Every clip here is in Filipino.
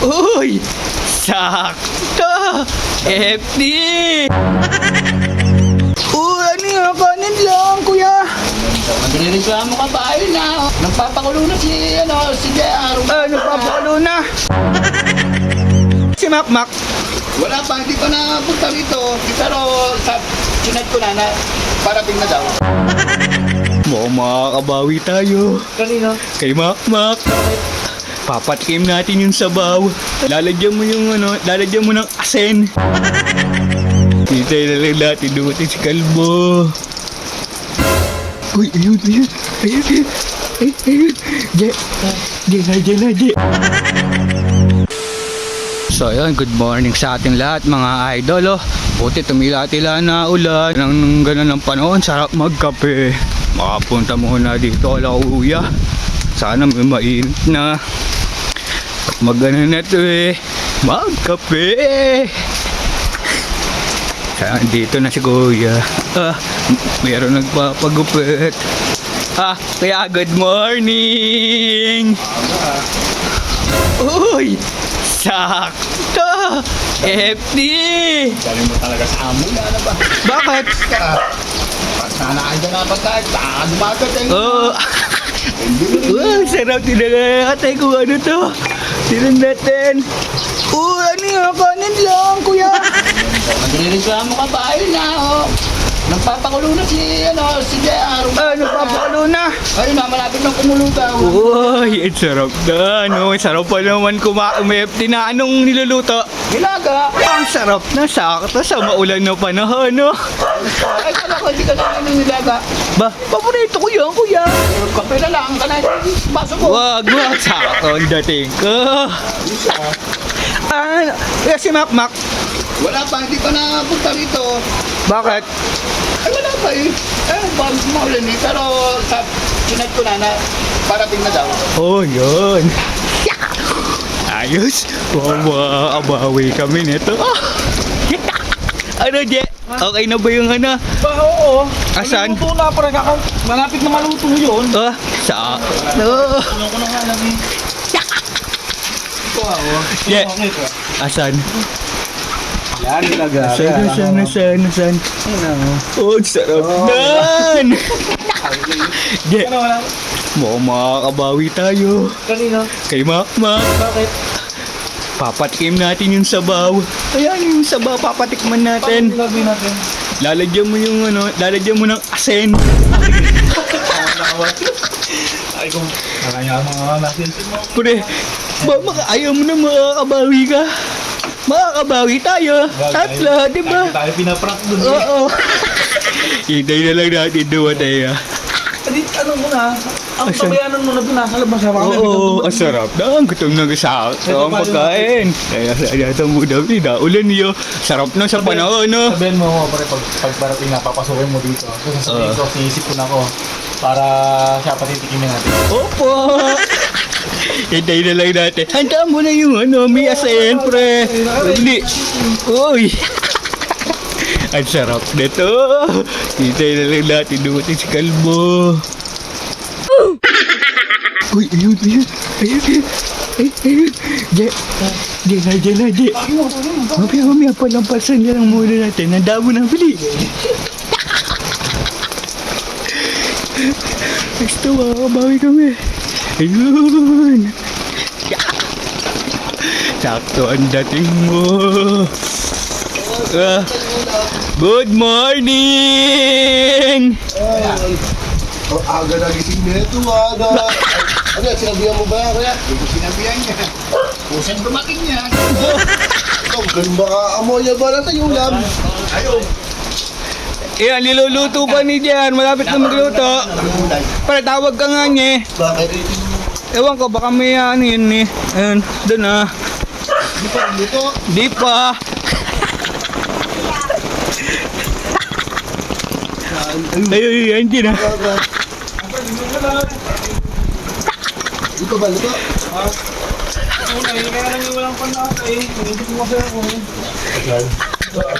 Uy! Sakto! FD! Uy, ano yung kanin lang, kuya? Nagre-reklamo ka ba? Ayun na. Nagpapakulo na si, ano, si JR. Ah, nagpapakalo na. Si Makmak. Wala pa, hindi pa napunta rito. Pero sa sinad ko na na parating na daw. Mukhang makakabawi tayo. Kanino? Kay Makmak. Papatikim natin yung sabaw. Lalagyan mo yung ano, lalagyan mo ng asen. Hintay na lang natin dumating si Kalbo. Uy, ayun, ayun. Ayun, ayun. Ay, ayun. Je, je na, je na. So ayun, good morning sa ating lahat mga idol oh. Buti tumila-tila na ulan Nang ganun ng panahon, sarap magkape Makapunta muna dito ala kuya Sana may mainit na At magano na to eh Magkape Sana dito na si kuya Ah, meron nagpapagupit Ah, kaya good morning Uy! Sakto! FD! Galing mo talaga sa amo na ano ba? Bakit? Sana ka dyan na pagkain. Baka dumagat eh. Oh! Wow, sarap tinangatay kung ano to. Tinan natin. Oh, ano yung kanin lang, kuya? Nagre-reklamo ka ba? Ayun na. Oh. Nagpapakulo na si, ano, si JR. Ah, nagpapakalo na. Ayun na, malapit ng kumulo daw. Uy, ang sarap na, no? Sarap pa naman kuma-umepti na anong niluluto. Hilaga. Ang sarap na, sakto sa maulan na panahon, no? Ay, kala ko hindi ka na ng nilaga. Ba, paborito ko yan, kuya. Kape na lang ka na. Baso ko. Wag, wag, sakto ang dating ko. Ah, eh, si Makmak. Wala pa, hindi pa napunta rito. Bakit? Ay, wala pa eh. Eh, bago maulan eh. Pero sa sinad ko na na parating na daw. Oh, yun. Ayos. Makakabawi kami nito. ano, Je? Okay na ba yung ano? Ba, oo. Asan? Maluto na pa rin ako. Malapit na maluto yun. Oh, sa... No. Ano ko na nga lang eh. Ito ah, oh. Yeah. Ito, ito. Asan? Yan, nilaga. Asan, asan, asan, asan? Oh, ang sarap nan! Je, Ano, wala? mukhang makakabawi tayo. Kanino? Kay Makmak. Bakit? Papatikim natin yung sabaw. Ayan yung sabaw, papatikman Paano natin. gagawin natin? Lalagyan mo yung ano, lalagyan mo ng asen. Ay, kung nakayama nga natin. Pre, ba, maka, ayaw mo na makakabawi ka. Makakabawi tayo. Tatlo, di ba? Kahit tayo pinaprank dun eh. Oo. Hintay na lang natin dumatay ah. Adi, ano mo na? Ang Asan? tabayanan mo na dun, nasa labas sa mga Oo, ang sarap na. Ang gutom na sa Ito ang pa, pagkain. Kaya sa yata mo daw, na ulan niyo. Sarap na sa panahon, no? Sabihin mo ako, pare, pag, pag parating na, papasukin mo dito. Kasi sasabihin Oo. ko, sinisip ko na ako. Para siya patitikimin natin. Opo. Hintay na lang natin. Handaan mo na yung ano, may asayan, pre. Hindi. Uy. Ang sarap nito. Hintay na lang natin dumating si Kalbo. Uy, ayun, ayun. Ayun, ayun. Ay, ayun. Je, je na, je na, je. Mamaya, mamaya, palampasan niya lang muna natin. Handa mo na, bili. Gusto, makakabawi kami. Ayun. Sakto ang dating mo. Ah, good morning! Oh, aga na gising nito, aga. Ano, sinabihan mo ba yan, kuya? Hindi ko sinabihan niya. Kusan dumating niya. Ikaw, ganun ba ka? Amoya ba natin yung ulam? Ayaw. Ayan, niluluto pa ni Jan. Malapit na magluto. Para tawag ka nga niya. Bakit? Ewan ko, baka may ano yun eh. Ayun, doon ah. Hindi pa dito. Di pa. Ayun, ayun, yun na. Dito ba luto? Una, eh, kaya lang yung walang panlasa eh. Hindi ko kasi ako.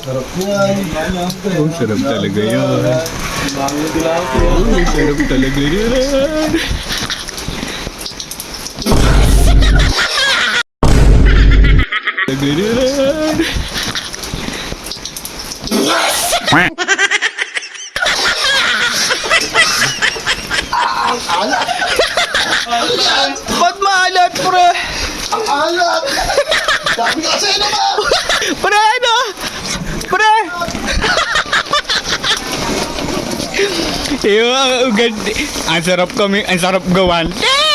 Sarap yan. Oh, sarap talaga yun. Ako. Oh, sarap talaga yun. Ganun. Ang alat! Ba't maalat, pre? Ang alat! Dami kasi naman! Pre, ano? Pre! Yung, ang ganda. Ang sarap kami, ang sarap gawan. Eh!